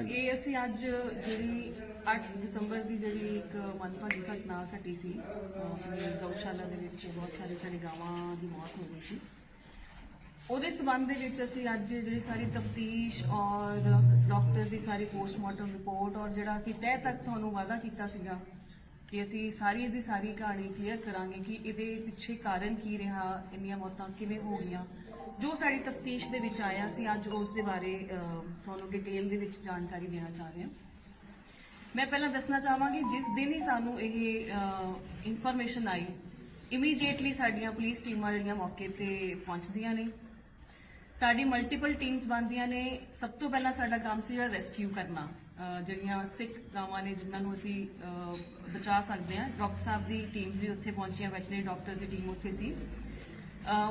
ਇਹ ਅਸੀਂ ਅੱਜ ਜਿਹੜੀ 8 ਦਸੰਬਰ ਦੀ ਜਿਹੜੀ ਇੱਕ ਮੰਦਭਾਗੀ ਘਟਨਾ ਘਟੀ ਸੀ, ਅਹ ਗਊਸ਼ਾਲਾ ਦੇ ਵਿੱਚ ਬਹੁਤ ਸਾਰੇ ਸਾਡੇ ਗਾਵਾਂ ਦੀ ਮੌਤ ਹੋ ਗਈ ਸੀ। ਉਹਦੇ ਸਬੰਧ ਦੇ ਵਿੱਚ ਅਸੀਂ ਅੱਜ ਜਿਹੜੀ ਸਾਰੀ ਤਫਤੀਸ਼ ਔਰ ਡਾਕਟਰ ਦੀ ਸਾਰੀ ਪੋਸਟਮਾਰਟਮ ਰਿਪੋਰਟ ਔਰ ਜਿਹੜਾ ਅਸੀਂ ਤਹਿ ਤੱਕ ਤੁਹਾਨੂੰ ਵਾਅਦਾ ਕੀਤਾ ਸੀਗਾ ਕਿ ਅਸੀਂ ਸਾਰੀ ਇਹਦੀ ਸਾਰੀ ਕਹਾਣੀ ਕਲੀਅਰ ਕਰਾਂਗੇ ਕਿ ਇਹਦੇ ਪਿੱਛੇ ਕਾਰਨ ਕੀ ਰਿਹਾ, ਇੰਨੀਆਂ ਮੌਤਾਂ ਕਿਵੇਂ ਹੋ ਗਈਆਂ। ਜੋ ਸਾਡੀ ਤਫਤੀਸ਼ ਦੇ ਵਿੱਚ ਆਇਆ ਸੀ ਅੱਜ ਉਸ ਦੇ ਬਾਰੇ ਤੁਹਾਨੂੰ ਡਿਟੇਲ ਦੇ ਵਿੱਚ ਜਾਣਕਾਰੀ ਦੇਣਾ ਚਾਹ ਰਹੇ ਹਾਂ। ਮੈਂ ਪਹਿਲਾਂ ਦੱਸਣਾ ਚਾਹਾਂਗੀ, ਜਿਸ ਦਿਨ ਹੀ ਸਾਨੂੰ ਇਹ ਇਨਫੋਰਮੇਸ਼ਨ ਆਈ ਇਮੀਡੀਏਟਲੀ ਸਾਡੀਆਂ ਪੁਲਿਸ ਟੀਮਾਂ ਜਿਹੜੀਆਂ ਮੌਕੇ ਤੇ ਪਹੁੰਚਦੀਆਂ ਨੇ। ਸਾਡੀ ਮਲਟੀਪਲ ਟੀਮਸ ਬਣਦੀਆਂ ਨੇ। ਸਭ ਤੋਂ ਪਹਿਲਾਂ ਸਾਡਾ ਕੰਮ ਸੀ ਰੈਸਕਿਊ ਕਰਨਾ। ਜਿਹੜੀਆਂ ਸਿੱਖ ਗਾਵਾਂ ਨੇ, ਜਿਨ੍ਹਾਂ ਨੂੰ ਅਸੀਂ ਬਚਾ ਸਕਦੇ ਹਾਂ। ਡਾਕਟਰ ਸਾਹਿਬ ਦੀ ਟੀਮ ਵੀ ਉੱਥੇ ਪਹੁੰਚੀਆਂ, ਵੈਟਰਨਰੀ ਡਾਕਟਰਸ ਦੀ ਟੀਮ ਉੱਥੇ ਸੀ।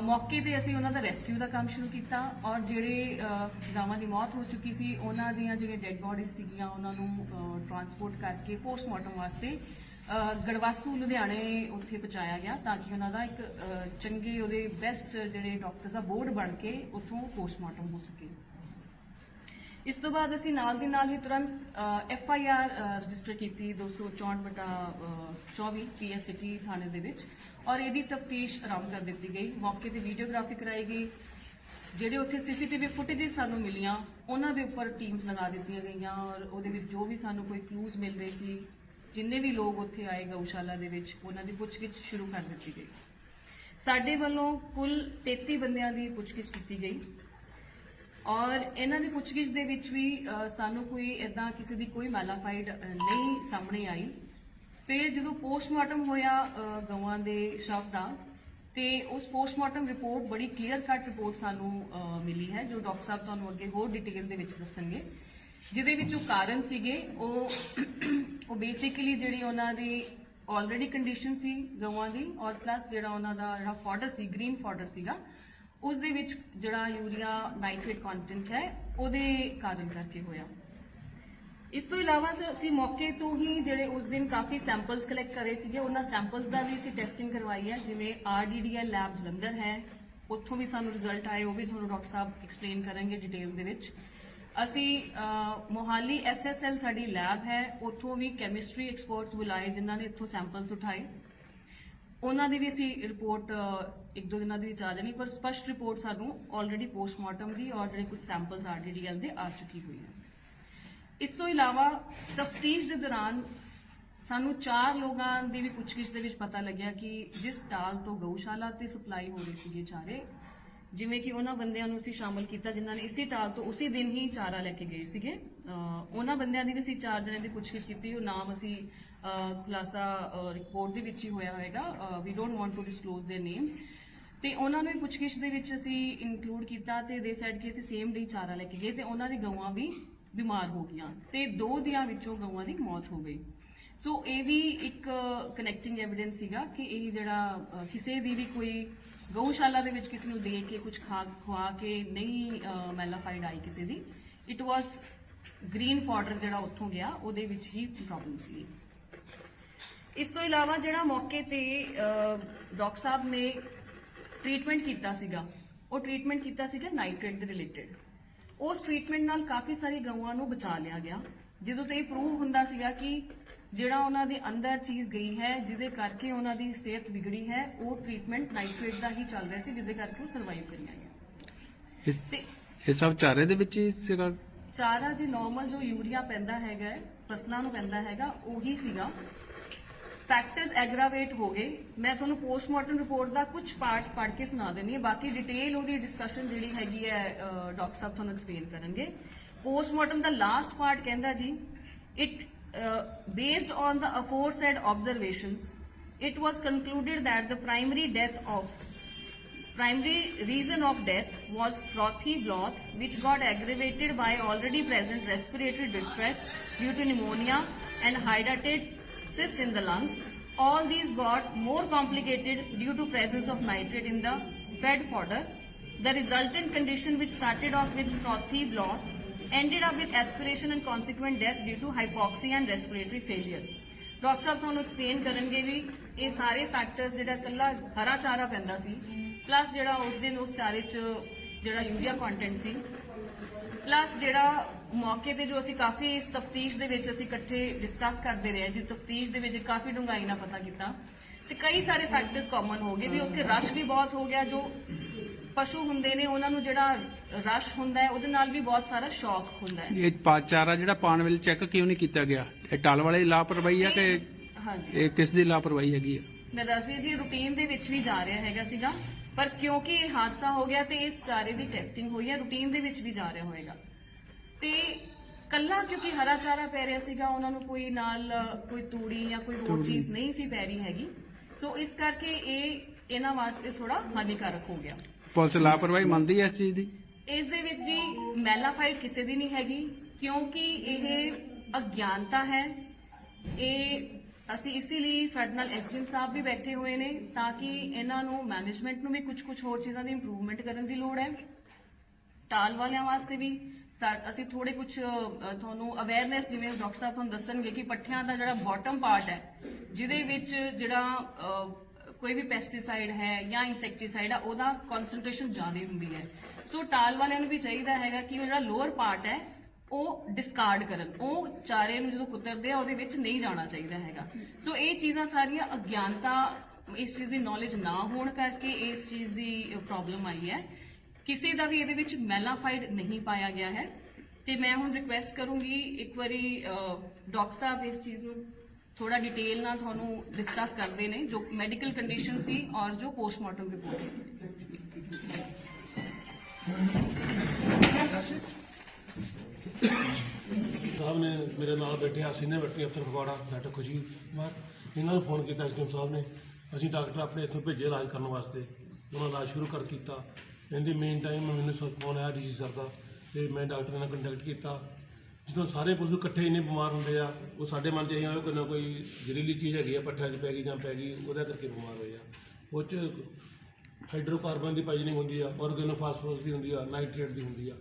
ਮੌਕੇ ਤੇ ਅਸੀਂ ਉਹਨਾਂ ਦਾ ਰੈਸਕਿਊ ਦਾ ਕੰਮ ਸ਼ੁਰੂ ਕੀਤਾ ਔਰ ਜਿਹੜੇ ਗਾਵਾਂ ਦੀ ਮੌਤ ਹੋ ਚੁੱਕੀ ਸੀ, ਉਹਨਾਂ ਦੀਆਂ ਜਿਹੜੀਆਂ ਡੈੱਡ ਬਾਡੀਜ਼ ਸੀਗੀਆਂ, ਉਹਨਾਂ ਨੂੰ ਟਰਾਂਸਪੋਰਟ ਕਰਕੇ ਪੋਸਟਮਾਰਟਮ ਵਾਸਤੇ ਗੜਵਾਸੂ ਲੁਧਿਆਣੇ ਉੱਥੇ ਪਹੁੰਚਾਇਆ ਗਿਆ ਤਾਂ ਕਿ ਉਹਨਾਂ ਦਾ ਇੱਕ ਅਹ, ਚੰਗੇ ਉਹਦੇ ਬੈਸਟ ਜਿਹੜੇ ਡਾਕਟਰਸ ਆ ਬੋਰਡ ਬਣ ਕੇ ਉੱਥੋਂ ਪੋਸਟਮਾਰਟਮ ਹੋ ਸਕੇ। ਇਸ ਤੋਂ ਬਾਅਦ ਅਸੀਂ ਨਾਲ ਦੀ ਨਾਲ ਹੀ ਤੁਰੰਤ ਐਫ ਆਈ ਆਰ ਰਜਿਸਟਰ ਕੀਤੀ 264 ਬਟਾ ਅਹ, 24 ਪੀਐਸਸੀਟੀ ਥਾਣੇ ਦੇ ਵਿੱਚ ਔਰ ਇਹਦੀ ਤਫਤੀਸ਼ ਆਰੰਭ ਕਰ ਦਿੱਤੀ ਗਈ। ਮੌਕੇ ਤੇ ਵੀਡੀਓਗ੍ਰਾਫੀ ਕਰਾਈ ਗਈ। ਜਿਹੜੇ ਉੱਥੇ ਸੀਸੀਟੀਵੀ ਫੁਟੇਜ ਸਾਨੂੰ ਮਿਲੀਆਂ ਉਹਨਾਂ ਦੇ ਉੱਪਰ ਟੀਮਸ ਲਗਾ ਦਿੱਤੀਆਂ ਗਈਆਂ ਔਰ ਉਹਦੇ ਵਿੱਚ ਜੋ ਵੀ ਸਾਨੂੰ ਕੋਈ ਕਲੂਜ਼ ਮਿਲ ਰਹੇ ਸੀ ਜਿੰਨੇ ਵੀ ਲੋਕ ਉੱਥੇ ਆਏ ਗਊਸ਼ਾਲਾ ਦੇ ਵਿੱਚ ਉਹਨਾਂ ਦੀ ਪੁੱਛਗਿੱਛ ਸ਼ੁਰੂ ਕਰ ਦਿੱਤੀ ਗਈ। ਸਾਡੇ ਵੱਲੋਂ ਕੁੱਲ 33 ਬੰਦਿਆਂ ਦੀ ਪੁੱਛਗਿੱਛ ਕੀਤੀ ਗਈ। ਔਰ ਇਹਨਾਂ ਦੀ ਪੁੱਛਗਿੱਛ ਦੇ ਵਿੱਚ ਵੀ ਸਾਨੂੰ ਕੋਈ ਇਦਾਂ ਕਿਸੇ ਦੀ ਕੋਈ ਮੈਲਾਫਾਈਡ ਨਹੀਂ ਸਾਹਮਣੇ ਆਈ। ਫਿਰ ਜਦੋਂ ਪੋਸਟਮਾਰਟਮ ਹੋਇਆ ਅ, ਗਊਆਂ ਦੇ ਸ਼ਵ ਦਾ ਤੇ ਉਸ ਪੋਸਟਮਾਰਟਮ ਰਿਪੋਰਟ ਬੜੀ ਕਲੀਅਰ ਕੱਟ ਰਿਪੋਰਟ ਸਾਨੂੰ ਮਿਲੀ ਹੈ ਜੋ ਡਾਕਟਰ ਸਾਹਿਬ ਤੁਹਾਨੂੰ ਅੱਗੇ ਹੋਰ ਡਿਟੇਲ ਦੇ ਵਿੱਚ ਦੱਸਣਗੇ। ਜਿਹਦੇ ਵਿੱਚ ਉਹ ਕਾਰਨ ਸੀਗੇ, ਉਹ ਉਹ ਬੇਸਿਕਲੀ ਜਿਹੜੀ ਉਹਨਾਂ ਦੀ ਆਲਰੇਡੀ ਕੰਡੀਸ਼ਨ ਸੀ ਗਵਾਂ ਦੀ, ਔਰ ਪਲੱਸ ਜਿਹੜਾ ਉਹਨਾਂ ਦਾ ਜਿਹੜਾ ਫਾਡਰ ਸੀ ਗ੍ਰੀਨ ਫਾਡਰ ਸੀਗਾ ਉਸ ਦੇ ਵਿੱਚ ਜਿਹੜਾ ਯੂਰੀਆ ਨਾਈਟ੍ਰੇਟ ਕੰਟੈਂਟ ਹੈ, ਉਹਦੇ ਕਾਰਨ ਕਰਕੇ ਹੋਇਆ। ਇਸ ਤੋਂ ਇਲਾਵਾ ਸਰ ਅਸੀਂ ਮੌਕੇ ਤੋਂ ਹੀ ਜਿਹੜੇ ਉਸ ਦਿਨ ਕਾਫੀ ਸੈਂਪਲਸ ਕਲੈਕਟ ਕਰੇ ਸੀਗੇ, ਉਹਨਾਂ ਸੈਂਪਲਸ ਦਾ ਵੀ ਅਸੀਂ ਟੈਸਟਿੰਗ ਕਰਵਾਈ ਹੈ, ਜਿਵੇਂ ਆਰਡੀਡੀਐਲ ਲੈਬ ਜਲੰਧਰ ਹੈ, ਉੱਥੋਂ ਵੀ ਸਾਨੂੰ ਰਿਜ਼ਲਟ ਆਏ, ਉਹ ਵੀ ਤੁਹਾਨੂੰ ਡਾਕਟਰ ਸਾਹਿਬ ਐਕਸਪਲੇਨ ਕਰਨਗੇ ਡਿਟੇਲ ਦੇ ਵਿੱਚ। ਅਸੀਂ ਅਹ, ਮੋਹਾਲੀ ਐਫਐਸਐਲ ਸਾਡੀ ਲੈਬ ਹੈ ਉੱਥੋਂ ਵੀ ਕੈਮਿਸਟਰੀ ਐਕਸਪਰਟਸ ਬੁਲਾਏ ਜਿਨ੍ਹਾਂ ਨੇ ਇੱਥੋਂ ਸੈਂਪਲਸ ਉਠਾਏ। ਉਹਨਾਂ ਦੀ ਵੀ ਅਸੀਂ ਰਿਪੋਰਟ ਇੱਕ ਦੋ ਦਿਨਾਂ ਦੇ ਵਿੱਚ ਆ ਜਾਣੀ ਪਰ ਸਪਸ਼ਟ ਰਿਪੋਰਟ ਸਾਨੂੰ ਆਲਰੇਡੀ ਪੋਸਟਮਾਰਟਮ ਦੀ ਔਰ ਜਿਹੜੇ ਕੁਝ ਸੈਂਪਲਸ ਆਰਡੀਡੀਐਲ ਦੇ ਆ ਚੁੱਕੀ ਹੋਈ ਹੈ ਇਸ ਤੋਂ ਇਲਾਵਾ ਤਫਤੀਸ਼ ਦੇ ਦੌਰਾਨ ਸਾਨੂੰ ਚਾਰ ਲੋਕਾਂ ਦੀ ਵੀ ਪੁੱਛਗਿੱਛ ਦੇ ਵਿੱਚ ਪਤਾ ਲੱਗਿਆ ਕਿ ਜਿਸ ਟਾਲ ਤੋਂ ਗਊਸ਼ਾਲਾ ਤੇ ਸਪਲਾਈ ਹੋ ਰਹੀ ਸੀਗੇ ਚਾਰੇ ਜਿਵੇਂ ਕਿ ਉਹਨਾਂ ਬੰਦਿਆਂ ਨੂੰ ਅਸੀਂ ਸ਼ਾਮਲ ਕੀਤਾ ਜਿਨ੍ਹਾਂ ਨੇ ਇਸੇ ਟਾਲ ਤੋਂ ਉਸੇ ਦਿਨ ਹੀ ਚਾਰਾ ਲੈ ਕੇ ਗਏ ਸੀਗੇ ਅਹ ਉਹਨਾਂ ਬੰਦਿਆਂ ਦੀ ਵੀ ਅਸੀਂ ਚਾਰ ਜਣਿਆਂ ਦੀ ਪੁੱਛਗਿੱਛ ਕੀਤੀ ਉਹ ਨਾਮ ਅਸੀਂ ਅਹ, ਖੁਲਾਸਾ ਰਿਪੋਰਟ ਦੇ ਵਿੱਚ ਹੀ ਹੋਇਆ ਹੋਵੇਗਾ we don't want to disclose their names ਤੇ ਉਹਨਾਂ ਨੂੰ ਵੀ ਪੁੱਛਗਿੱਛ ਦੇ ਵਿੱਚ ਅਸੀਂ ਇਨਕਲੂਡ ਕੀਤਾ ਤੇ ਦੇ ਸੈਡ ਕਿ ਅਸੀਂ ਸੇਮ ਡੇ ਚਾਰਾ ਲੈ ਕੇ ਗਏ ਤੇ ਉਹਨਾਂ ਦੀ ਗਊਆਂ ਵੀ ਬਿਮਾਰ ਹੋ ਗਈਆਂ ਤੇ ਦੋ ਦੀਆਂ ਵਿੱਚੋਂ ਗਊਆਂ ਦੀ ਮੌਤ ਹੋ ਗਈ ਸੋ ਇਹ ਵੀ ਇੱਕ ਕਨੈਕਟਿੰਗ ਐਵੀਡੈਂਸ ਸੀਗਾ ਕਿ ਇਹ ਜਿਹੜਾ ਅ, ਕਿਸੇ ਦੀ ਵੀ ਕੋਈ ਗਊਸ਼ਾਲਾ ਦੇ ਵਿੱਚ ਕਿਸੇ ਨੂੰ ਦੇ ਕੇ ਕੁਝ ਖਾ ਖਵਾ ਕੇ ਨਹੀਂ ਮੈਲਾਫਾਈਡ ਆਈ ਕਿਸੇ ਦੀ। ਇਟ ਵਾਸ ਗ੍ਰੀਨ ਫਾਡਰ ਜਿਹੜਾ ਉੱਥੋਂ ਗਿਆ, ਉਹਦੇ ਵਿੱਚ ਹੀ ਪ੍ਰੋਬਲਮ ਸੀ ਇਸ ਤੋਂ ਇਲਾਵਾ ਜਿਹੜਾ ਮੌਕੇ ਤੇ ਡਾਕਟਰ ਸਾਹਿਬ ਨੇ ਟ੍ਰੀਟਮੈਂਟ ਕੀਤਾ ਸੀਗਾ, ਉਹ ਟ੍ਰੀਟਮੈਂਟ ਕੀਤਾ ਸੀਗਾ ਨਾਈਟ੍ਰੇਟ ਦੇ ਰਿਲੇਟਡ ਉਸ ਟ੍ਰੀਟਮੈਂਟ ਨਾਲ ਕਾਫੀ ਸਾਰੀ ਗਊਆਂ ਨੂੰ ਬਚਾ ਲਿਆ ਗਿਆ। ਜਦੋਂ ਤੇ ਇਹ ਪ੍ਰੂਵ ਹੁੰਦਾ ਸੀਗਾ ਕਿ ਜਿਹੜਾ ਉਹਨਾਂ ਦੇ ਅੰਦਰ ਚੀਜ਼ ਗਈ ਹੈ ਜਿਹਦੇ ਕਰਕੇ ਉਹਨਾਂ ਦੀ ਸਿਹਤ ਵਿਗੜੀ ਹੈ ਉਹ ਟ੍ਰੀਟਮੈਂਟ ਨਾਈਟ੍ਰੇਟ ਦਾ ਹੀ ਚੱਲ ਰਿਹਾ ਸੀ ਜਿਹਦੇ ਕਰਕੇ ਉਹ ਸਰਵਾਈਵ ਕਰੀਆਂ ਗਿਆ ਇਸ ਤੇ ਇਹ ਸਭ ਚਾਰੇ ਦੇ ਵਿੱਚ ਹੀ ਸੀਗਾ? ਚਾਰਾ ਜੀ ਨਾਰਮਲ ਜੋ ਯੂਰੀਆ ਪੈਂਦਾ ਹੈਗਾ ਫਸਲਾਂ ਨੂੰ ਪੈਂਦਾ ਹੈਗਾ ਉਹੀ ਸੀਗਾ। ਫੈਕਟਰਸ ਐਗਰਾਵੇਟ ਹੋ ਗਏ। ਮੈਂ ਤੁਹਾਨੂੰ ਪੋਸਟਮਾਰਟਮ ਰਿਪੋਰਟ ਦਾ ਕੁਝ ਪਾਰਟ ਪੜ੍ਹ ਕੇ ਸੁਣਾ ਦਿੰਦੀ ਹਾਂ। ਬਾਕੀ ਡਿਟੇਲ ਉਹਦੀ ਡਿਸਕਸ਼ਨ ਜਿਹੜੀ ਹੈਗੀ ਹੈ ਡਾਕਟਰ ਸਾਹਿਬ ਤੁਹਾਨੂੰ ਐਕਸਪਲੇਨ ਕਰਨਗੇ। ਪੋਸਟਮਾਰਟਮ ਦਾ ਲਾਸਟ ਪਾਰਟ ਕਹਿੰਦਾ ਜੀ it Uh, based on the aforesaid observations, it was concluded that the primary death of primary reason of death was frothy blood, which got aggravated by already present respiratory distress due to pneumonia and hydatid cyst in the lungs. All these got more complicated due to presence of nitrate in the fed fodder. The resultant condition which started off with frothy blood, ended up with aspiration and consequent death due to hypoxia and respiratory failure. Doctor ਸਾਹਿਬ ਤੁਹਾਨੂੰ explain ਕਰਨਗੇ ਵੀ ਇਹ ਸਾਰੇ factors ਜਿਹੜਾ ਕੱਲਾ ਹਰਾ ਚਾਰਾ ਪੈਂਦਾ ਸੀ plus ਜਿਹੜਾ ਉਸ ਦਿਨ ਉਸ ਚਾਰੇ ਚ ਜਿਹੜਾ ਯੂਰੀਆ ਕੰਟੈਂਟ ਸੀ ਪਲੱਸ ਜਿਹੜਾ ਮੌਕੇ ਤੇ ਜੋ ਅਸੀਂ ਕਾਫੀ ਇਸ ਤਫਤੀਸ਼ ਦੇ ਵਿੱਚ ਅਸੀਂ ਇਕੱਠੇ ਡਿਸਕਸ ਕਰਦੇ ਰਹੇ ਜੀ ਤਫਤੀਸ਼ ਦੇ ਵਿੱਚ ਕਾਫੀ ਡੂੰਘਾਈ ਨਾਲ ਪਤਾ ਕੀਤਾ ਤੇ ਕਈ ਸਾਰੇ ਫੈਕਟਰਸ ਕਾਮਨ ਹੋ ਗਏ ਵੀ ਉੱਥੇ ਰਸ਼ ਵੀ ਬਹੁਤ ਹੋ ਗਿਆ ਜੋ ਪਸ਼ੂ ਹੁੰਦੇ ਨੇ ਉਹਨਾਂ ਨੂੰ ਜਿਹੜਾ ਰਸ਼ ਹੁੰਦਾ ਹੈ ਉਹਦੇ ਨਾਲ ਵੀ ਬਹੁਤ ਸਾਰਾ ਸ਼ੌਕ ਹੁੰਦਾ ਹੈ। ਇਹ ਪਾ- ਚਾਰਾ ਜਿਹੜਾ ਪਾਣ ਵੇਲੇ ਚੈੱਕ ਕਿਉਂ ਨਹੀਂ ਕੀਤਾ ਗਿਆ? ਇਹ ਟਲ ਵਾਲੇ ਦੀ ਲਾਪਰਵਾਹੀ ਆ ਕਿ ਹਾਂਜੀ। ਇਹ ਕਿਸ ਦੀ ਲਾਪਰਵਾਹੀ ਹੈਗੀ ਆ? ਮੈਂ ਦੱਸਦੀ ਜੀ ਰੂਟੀਨ ਦੇ ਵਿੱਚ ਵੀ ਜਾ ਰਿਹਾ ਹੈਗਾ ਸੀਗਾ ਪਰ ਕਿਉਂਕਿ ਇਹ ਹਾਦਸਾ ਹੋ ਗਿਆ ਤੇ ਇਸ ਚਾਰੇ ਦੀ ਟੈਸਟਿੰਗ ਹੋਈ ਹੈ ਰੂਟੀਨ ਦੇ ਵਿੱਚ ਵੀ ਜਾ ਰਿਹਾ ਹੋਏਗਾ। ਤੇ ਕੱਲਾ ਕਿਉਂਕਿ ਹਰਾ ਚਾਰਾ ਪੈ ਰਿਹਾ ਸੀਗਾ ਉਹਨਾਂ ਨੂੰ ਕੋਈ ਨਾਲ ਅ, ਕੋਈ ਤੂੜੀ ਜਾਂ ਕੋਈ ਹੋਰ ਚੀਜ਼ ਨਹੀਂ ਸੀ ਪੈ ਰਹੀ ਹੈਗੀ। ਸੋ ਇਸ ਕਰਕੇ ਇਹ ਇਹਨਾਂ ਵਾਸਤੇ ਥੋੜਾ ਹਾਨੀਕਾਰਕ ਹੋ ਗਿਆ। ਪੁਲਿਸ ਲਾਪਰਵਾਹੀ ਮੰਨਦੀ ਹੈ ਇਸ ਚੀਜ਼ ਦੀ? ਇਸ ਦੇ ਵਿੱਚ ਜੀ ਮੈਲਾਫਾਈਡ ਕਿਸੇ ਦੀ ਨਹੀਂ ਹੈਗੀ, ਕਿਉਂਕਿ ਇਹ ਅਗਿਆਨਤਾ ਹੈ। ਇਹ ਅਸੀਂ ਇਸੇ ਲਈ ਸਾਡੇ ਨਾਲ ਐਸਡੀਐਮ ਸਾਹਿਬ ਵੀ ਬੈਠੇ ਹੋਏ ਨੇ ਤਾਂ ਕਿ ਇਹਨਾਂ ਨੂੰ ਮੈਨੇਜਮੈਂਟ ਨੂੰ ਵੀ ਕੁਝ ਕੁਝ ਹੋਰ ਚੀਜ਼ਾਂ ਦੀ ਇੰਪਰੂਵਮੈਂਟ ਕਰਨ ਦੀ ਲੋੜ ਹੈ। ਟਾਲ ਵਾਲਿਆਂ ਵਾਸਤੇ ਵੀ ਸਾ- ਅਸੀਂ ਥੋੜੇ ਕੁਝ ਤੁਹਾਨੂੰ ਅਵੇਅਰਨੈਸ ਜਿਵੇਂ ਡਾਕਟਰ ਸਾਹਿਬ ਤੁਹਾਨੂੰ ਦੱਸਣਗੇ ਕਿ ਪੱਠਿਆਂ ਦਾ ਜਿਹੜਾ ਬਾਟਮ ਪਾਰਟ ਹੈ, ਜਿਹਦੇ ਵਿੱਚ ਜਿਹੜਾ ਕੋਈ ਵੀ ਪੈਸਟੀਸਾਈਡ ਹੈ ਜਾਂ ਇਨਸੈਕਟੀਸਾਈਡ ਆ, ਉਹਦਾ ਕਨਸੈਂਟ੍ਰੇਸ਼ਨ ਜ਼ਿਆਦਾ ਹੁੰਦੀ ਹੈ। ਸੋ ਟਾਲ ਵਾਲਿਆਂ ਨੂੰ ਵੀ ਚਾਹੀਦਾ ਹੈਗਾ ਕਿ ਉਹ ਜਿਹੜਾ ਲੋਅਰ ਪਾਰਟ ਹੈ, ਉਹ ਡਿਸਕਾਰਡ ਕਰਨ। ਉਹ ਚਾਰੇ ਨੂੰ ਜਦੋਂ ਕੁਤਰਦੇ ਆ, ਉਹਦੇ ਵਿੱਚ ਨਹੀਂ ਜਾਣਾ ਚਾਹੀਦਾ ਹੈਗਾ। ਸੋ ਇਹ ਚੀਜ਼ਾਂ ਸਾਰੀਆਂ ਅਗਿਆਨਤਾ, ਇਸ ਚੀਜ਼ ਦੀ ਨੌਲੇਜ ਨਾ ਹੋਣ ਕਰਕੇ ਇਸ ਚੀਜ਼ ਦੀ ਪ੍ਰੋਬਲਮ ਆਈ ਹੈ। ਕਿਸੇ ਦਾ ਵੀ ਇਹਦੇ ਵਿੱਚ ਮੈਲਾਫਾਈਡ ਨਹੀਂ ਪਾਇਆ ਗਿਆ ਹੈ। ਤੇ ਮੈਂ ਹੁਣ ਰਿਕੁਐਸਟ ਕਰੂੰਗੀ ਇੱਕ ਵਾਰੀ ਡਾਕਟਰ ਸਾਹਿਬ ਇਸ ਚੀਜ਼ ਨੂੰ ਥੋੜਾ ਡਿਟੇਲ ਨਾਲ ਤੁਹਾਨੂੰ ਡਿਸਕਸ ਕਰਦੇ ਨੇ, ਜੋ ਮੈਡੀਕਲ ਕੰਡੀਸ਼ਨ ਸੀ ਔਰ ਜੋ ਪੋਸਟਮਾਰਟਮ ਰਿਪੋਰਟ ਸਾਹਿਬ ਨੇ ਮੇਰੇ ਨਾਲ ਬੈਠੇ ਆ, ਸੀਨੀਅਰ ਵੈਟਰੀ ਅਫਸਰ ਫਗਵਾੜਾ, ਡਾਕਟਰ ਖੁਸ਼ੀ ਕੁਮਾਰ। ਇਹਨਾਂ ਨੂੰ ਫੋਨ ਕੀਤਾ, ਐਸਡੀਐਮ ਸਾਹਿਬ ਨੇ। ਅਸੀਂ ਡਾਕਟਰ ਆਪਣੇ ਇੱਥੋਂ ਭੇਜੇ ਇਲਾਜ ਕਰਨ ਵਾਸਤੇ। ਉਹਨਾਂ ਦਾ ਇਲਾਜ ਸ਼ੁਰੂ ਕਰ ਕੀਤਾ ਇਹਦੀ ਮੇਨ ਟਾਈਮ ਮੈਨੂੰ ਸੋਚ ਫੋਨ ਆਇਆ ਡੀਸੀ ਸਰ ਦਾ ਤੇ ਮੈਂ ਡਾਕਟਰ ਨਾਲ ਕੰਟੈਕਟ ਕੀਤਾ। ਜਦੋਂ ਸਾਰੇ ਪਸ਼ੂ ਇਕੱਠੇ ਇੰਨੇ ਬਿਮਾਰ ਹੁੰਦੇ ਆ, ਉਹ ਸਾਡੇ ਮਨ 'ਚ ਇਹ ਆਇਆ ਕੋਈ ਨਾ ਕੋਈ ਜ਼ਹਿਰੀਲੀ ਚੀਜ਼ ਹੈਗੀ ਆ, ਪੱਠਿਆਂ 'ਚ ਪੈ ਗਈ ਜਾਂ ਪੈ ਗਈ, ਉਹਦਾ ਕਰਕੇ ਬਿਮਾਰ ਹੋਏ ਆ। ਉਹ 'ਚ ਹਾਈਡਰੋਕਾਰਬਨ ਦੀ ਪਾਈਜ਼ਨਿੰਗ ਹੁੰਦੀ ਆ ਆਰਗੇਨੋਫਾਸਫੋਰਸ ਦੀ ਹੁੰਦੀ ਆ ਨਾਈਟ੍ਰੇਟ ਦੀ ਹੁੰਦੀ ਆ।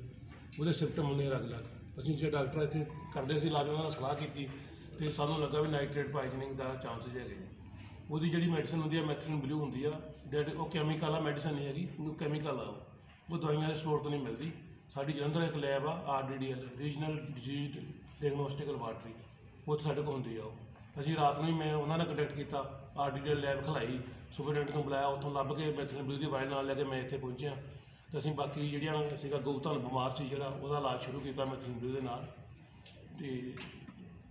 ਉਹਦੇ ਸਿੰਪਟਮ ਹੁੰਦੇ ਅਲੱਗ ਅਲੱਗ ਅਸੀਂ ਜੇ ਡਾਕਟਰ ਇੱਥੇ ਕਰਦੇ ਸੀ, ਇਲਾਜ ਉਹਨਾਂ ਨਾਲ ਸਲਾਹ ਕੀਤੀ, ਤੇ ਸਾਨੂੰ ਲੱਗਾ ਵੀ ਨਾਈਟ੍ਰੇਟ ਪਾਈਜ਼ਨਿੰਗ ਦਾ ਚਾਂਸਸ ਹੈਗੇ ਆ। ਉਹਦੀ ਜਿਹੜੀ ਮੈਡੀਸਨ ਹੁੰਦੀ ਆ ਮੈਕਸਿਨ ਬਲੂ ਹੁੰਦੀ ਆ ਡੈਡ ਉਹ ਕੈਮੀਕਲ ਆ ਮੈਡੀਸਨ ਨਹੀਂ ਹੈਗੀ ਉਹ ਕੈਮੀਕਲ ਆ ਉਹ। ਉਹ ਦਵਾਈਆਂ ਦੇ ਸਟੋਰ ਤੋਂ ਨਹੀਂ ਮਿਲਦੀ। ਸਾਡੀ ਜਲੰਧਰ ਇੱਕ ਲੈਬ ਆ RDDL regional disease diagnostic laboratory ਉੱਥੇ ਸਾਡੇ ਕੋਲ ਹੁੰਦੀ ਆ ਉਹ। ਅਸੀਂ ਰਾਤ ਨੂੰ ਹੀ ਮੈਂ ਉਹਨਾਂ ਨਾਲ ਕੰਟੈਕਟ ਕੀਤਾ ਆਰਡੀਡੀਐਲ ਲੈਬ ਖਲਾਈ ਸੁਪਰਡੈਂਟ ਨੂੰ ਬੁਲਾਇਆ, ਉੱਥੋਂ ਲੱਭ ਕੇ ਮੈਥਨ ਬਲੂ ਦੀ ਵਾਇਲ ਨਾਲ ਲੈ ਕੇ ਮੈਂ ਇੱਥੇ ਪਹੁੰਚਿਆ। ਤੇ ਅਸੀਂ ਬਾਕੀ ਜਿਹੜੀਆਂ ਸੀਗਾ ਗਊਧਨ ਬਿਮਾਰ ਸੀ ਜਿਹੜਾ, ਉਹਦਾ ਇਲਾਜ ਸ਼ੁਰੂ ਕੀਤਾ ਮੈਥਨ ਬਲੂ ਦੇ ਨਾਲ। ਤੇ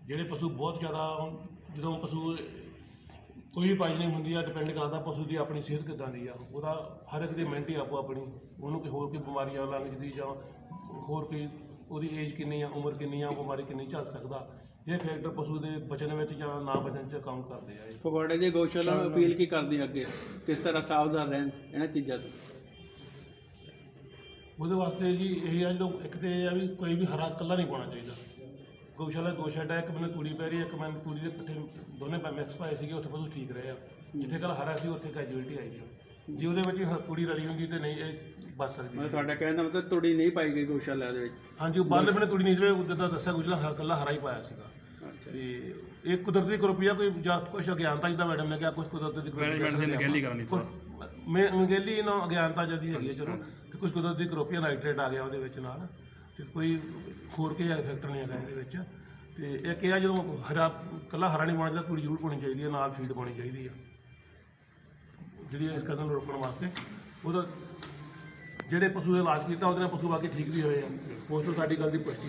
ਜਿਹੜੇ ਪਸ਼ੂ ਬਹੁਤ ਜ਼ਿਆਦਾ, ਜਦੋਂ ਪਸ਼ੂ ਕੋਈ ਵੀ ਪਾਈਜ਼ਨਿੰਗ ਹੁੰਦੀ ਆ ਡਿਪੈਂਡ ਕਰਦਾ ਪਸ਼ੂ ਦੀ ਆਪਣੀ ਸਿਹਤ ਕਿੱਦਾਂ ਦੀ ਆ। ਉਹਦਾ ਹਰ ਇੱਕ ਦੀ ਮਿਹਨਤੀ ਆਪੋ ਆਪਣੀ। ਉਹਨੂੰ ਕੋਈ ਹੋਰ ਕੋਈ ਬਿਮਾਰੀ ਆ ਲੰਘ ਦੀ ਜਾਂ ਹੋਰ ਕੋਈ ਉਹਦੀ ਏਜ ਕਿੰਨੀ ਆ ਉਮਰ ਕਿੰਨੀ ਆ ਉਹ ਬਿਮਾਰੀ ਕਿੰਨੀ ਝੱਲ ਸਕਦਾ। ਇਹ ਫੈਕਟਰ ਪਸ਼ੂ ਦੇ ਬਚਣ ਵਿੱਚ ਜਾਂ ਨਾ ਬਚਣ 'ਚ ਕਾਊਂਟ ਕਰਦੇ ਆ ਇਹ। ਫਗਵਾੜੇ ਦੀ ਗਊਸ਼ਾਲਾ ਨੂੰ ਅਪੀਲ ਕੀ ਕਰਦੀ ਅੱਗੇ? ਕਿਸ ਤਰ੍ਹਾਂ ਸਾਵਧਾਨ ਰਹਿਣ ਇਹਨਾਂ ਚੀਜ਼ਾਂ ਤੋਂ? ਉਹਦੇ ਵਾਸਤੇ ਜੀ ਇਹ ਆ ਜਦੋਂ ਇੱਕ ਤੇ ਇਹ ਆ ਵੀ ਕੋਈ ਵੀ ਹਰਾ ਇਕੱਲਾ ਨਹੀਂ ਪਾਉਣਾ ਚਾਹੀਦਾ। ਗਊਸ਼ਾਲਾ ਦੋ ਸ਼ੈਡ ਹੈ ਇੱਕ ਬੰਨੇ ਤੂੜੀ ਪੈ ਰਹੀ ਹੈ ਇੱਕ ਬੰਨੇ ਤੂੜੀ ਦੇ ਪੱਠੇ ਦੋਨੇ ਪਾ ਮਿਕਸ ਪਾਏ ਸੀਗੇ ਉੱਥੇ ਪਸ਼ੂ ਠੀਕ ਰਹੇ ਆ। ਜਿੱਥੇ ਕੱਲ ਹਰਾ ਸੀ ਉੱਥੇ ਕੈਜੂਅਲਟੀ ਆਈ ਆ। ਜੇ ਉਹਦੇ ਵਿੱਚ ਹ- ਤੂੜੀ ਰਲੀ ਹੁੰਦੀ ਤੇ ਨਹੀਂ ਇਹ ਬਚ ਸਕਦੀ ਮਤਲਬ ਸੀ ਤੁਹਾਡਾ ਕਹਿਣ ਦਾ ਮਤਲਬ ਤੁੜੀ ਨਹੀਂ ਪਾਈ ਗਈ ਗਊਸ਼ਾਲਾ ਦੇ ਵਿੱਚ? ਹਾਂਜੀ ਉਹ ਬਾਹਰਲੇ ਬੰਨੇ ਤੂੜੀ ਨਹੀਂ ਸੀ ਉਦੋਂ ਦਾ ਦੱਸਿਆ ਗਊਸ਼ਾਲਾ ਇਕੱਲਾ ਹਰਾ ਹੀ ਪਾਇਆ ਸੀਗਾ। ਅੱਛਾ। ਤੇ ਇਹ ਕੁਦਰਤੀ ਕਰੋਪੀਆ ਕੋਈ ਜਾਂ ਕੁਛ ਅਗਿਆਨਤਾ ਜਿੱਦਾਂ ਮੈਡਮ ਨੇ ਕਿਹਾ ਕੁਝ ਕੁਦਰਤੀ ਮੈਨੇਜਮੈਂਟ ਦੀ ਨਗੇਲੀ ਕਰਨੀ ਮੈਂ ਅੰਗੇਲੀ ਨਾ ਅਗਿਆਨਤਾ ਜਦੀ ਹੈਗੀ ਹੈ ਚਲੋ। ਤੇ ਕੁਝ ਕੁਦਰਤੀ ਕਰੋਪੀਆ ਨਾਈਟ੍ਰੇਟ ਆ ਗਿਆ ਉਹਦੇ ਵਿੱਚ ਨਾਲ। ਤੇ ਕੋਈ ਹੋਰ ਕੋਈ ਫੈਕਟਰ ਨਹੀਂ ਹੈਗਾ ਇਹਦੇ ਵਿੱਚ। ਤੇ ਇੱਕ ਇਹ ਆ ਜਦੋਂ ਹਰਾ, ਕੱਲਾ ਹਰਾ ਨਹੀਂ ਪਾਉਣਾ ਚਾਹੀਦਾ ਤੂੜੀ ਜ਼ਰੂਰ ਪਾਉਣੀ ਚਾਹੀਦੀ ਹੈ, ਨਾਲ ਫੀਡ ਪਾਉਣੀ ਚਾਹੀਦੀ ਆ। ਜਿਹੜੀ ਇਸ ਕਦਮ ਨੂੰ ਰੋਕਣ ਵਾਸਤੇ। ਉਹਦਾ, ਜਿਹੜੇ ਪਸ਼ੂ ਦਾ ਇਲਾਜ ਕੀਤਾ, ਉਹਦੇ ਨਾਲ ਪਸ਼ੂ ਬਾਕੀ ਠੀਕ ਵੀ ਹੋਏ ਆ। ਉਸ ਤੋਂ ਸਾਡੀ ਗੱਲ ਦੀ ਪੁਸ਼ਟੀ